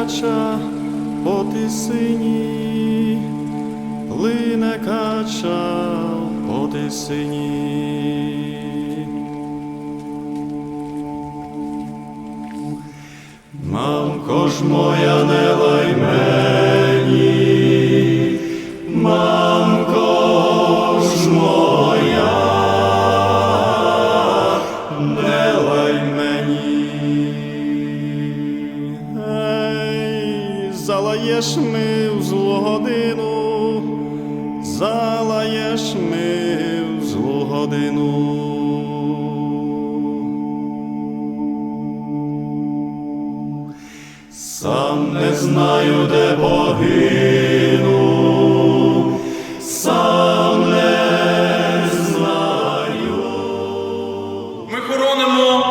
кача по тисині, лине кача по тисині. Мамко ж моя, не лай залаєш ми в злу годину, залаєш ми в злу годину. Сам не знаю, де погину, сам не знаю. Ми хоронимо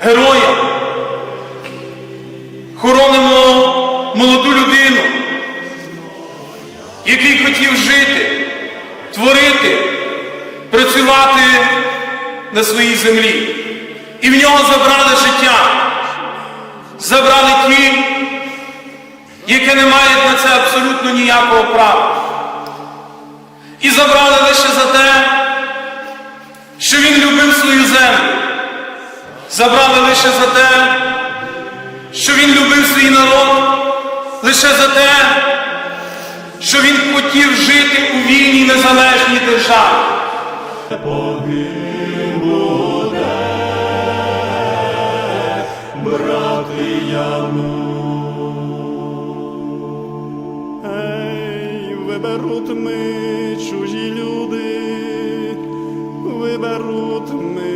героя, який жити, творити, працювати на своїй землі. І в нього забрали життя. Забрали ті, які не мають на це абсолютно ніякого права. І забрали лише за те, що він любив свою землю. Забрали лише за те, що він любив свій народ, лише за те, що він хотів жити у вільній незалежній державі. брати явно. Ей, виберуть ми чужі люди, виберуть ми